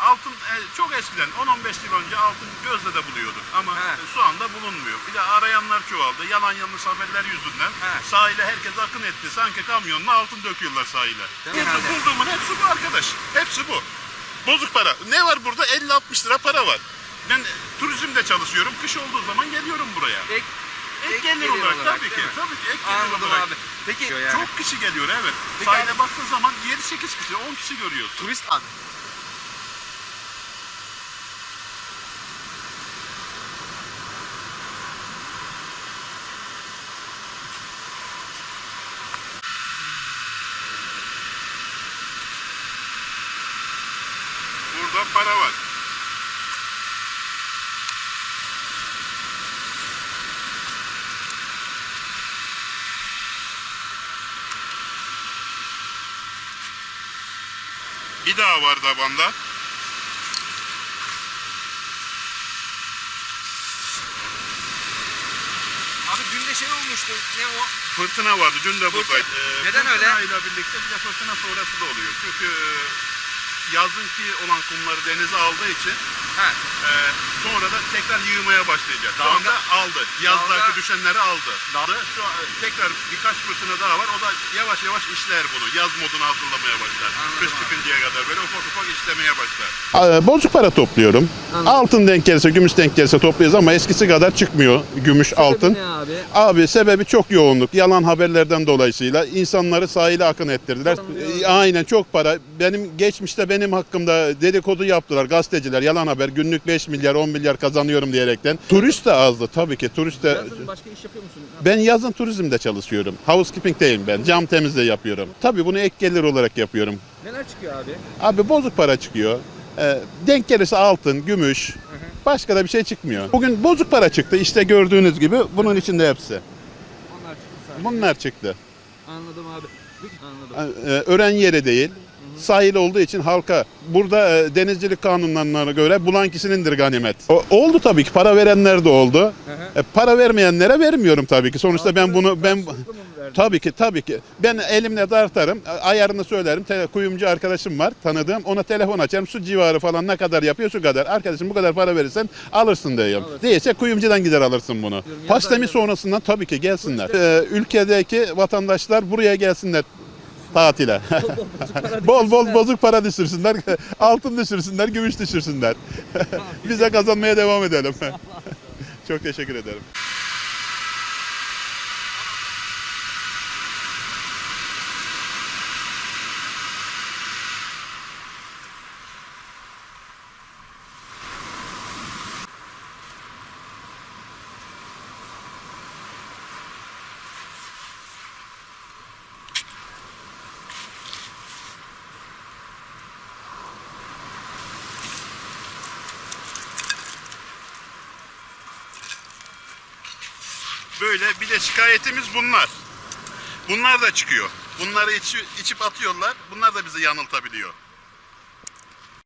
altın e, çok eskiden 10-15 yıl önce altın gözle de buluyorduk ama He. e, şu anda bulunmuyor. Bir de arayanlar çoğaldı. Yalan yanlış haberler yüzünden He. sahile herkes akın etti. Sanki kamyonla altın döküyorlar sahile. Değil mi? Herhalde. bulduğumun hepsi bu arkadaş. Hepsi bu. Bozuk para. Ne var burada? 50-60 lira para var. Ben e, turizmde çalışıyorum. Kış olduğu zaman geliyorum buraya. Ek, Ek, gelir, olarak, tabii değil ki. mi? Tabii ki ek gelir Anladım olarak. abi. Peki Çok kişi geliyor evet. Peki Sahile abi- baktığın zaman 7-8 kişi, 10 kişi görüyorsun. turist abi. Burada para var. Bir daha var tabanda. Abi dün de şey olmuştu. Ne o? Fırtına vardı. Dün de buradaydı. Ee, Neden öyle? Fırtınayla birlikte bir de fırtına sonrası da oluyor. Çünkü yazınki olan kumları denize aldığı için Ha. e, sonra da tekrar yığmaya başlayacak. Şu Dalga- anda aldı. Yazdaki Dalga- düşenleri aldı. Daldı. Şu an, e, tekrar birkaç fırtına daha var. O da yavaş yavaş işler bunu. Yaz moduna hazırlamaya başlar. Anladım Kış abi. çıkıncaya kadar böyle ufak ufak işlemeye başlar. Ee, Bozuk para topluyorum. Anladım. Altın denk gelirse, gümüş denk gelirse topluyoruz ama eskisi kadar çıkmıyor gümüş, altın. Ne abi? Abi sebebi çok yoğunluk. Yalan haberlerden dolayısıyla insanları sahile akın ettirdiler. Ee, Aynen çok para. Benim geçmişte benim hakkımda dedikodu yaptılar gazeteciler. Yalan haber günlük 5 milyar 10 milyar kazanıyorum diyerekten. Turist de azdı tabii ki. Turist de Yazın başka iş yapıyor musun? ben yazın turizmde çalışıyorum. Housekeeping değilim ben. Cam temizliği yapıyorum. Tabii bunu ek gelir olarak yapıyorum. Neler çıkıyor abi? Abi bozuk para çıkıyor. Ee, denk gelirse altın, gümüş. Başka da bir şey çıkmıyor. Bugün bozuk para çıktı. İşte gördüğünüz gibi bunun içinde hepsi. Onlar çıktı sadece. Bunlar çıktı. Anladım abi. Anladım. Ee, öğren yeri değil. Sahil olduğu için halka burada e, denizcilik kanunlarına göre bulan kişinindir ganimet. O- oldu tabii ki para verenler de oldu. E, para vermeyenlere vermiyorum tabii ki. Sonuçta ben bunu ben? Tabii ki tabii ki. Ben elimle dartarım, ayarını söylerim. Te- kuyumcu arkadaşım var tanıdığım. Ona telefon açarım. Şu civarı falan ne kadar yapıyor şu kadar. Arkadaşım bu kadar para verirsen alırsın diyorum. Değilse kuyumcudan gider alırsın bunu. Pastemi sonrasından tabii ki gelsinler. Ee, ülkedeki vatandaşlar buraya gelsinler tatile. bol bol bozuk para düşürsünler, altın düşürsünler, gümüş düşürsünler. Bize kazanmaya devam edelim. Çok teşekkür ederim. Böyle bir de şikayetimiz bunlar. Bunlar da çıkıyor. Bunları içi- içip atıyorlar. Bunlar da bizi yanıltabiliyor.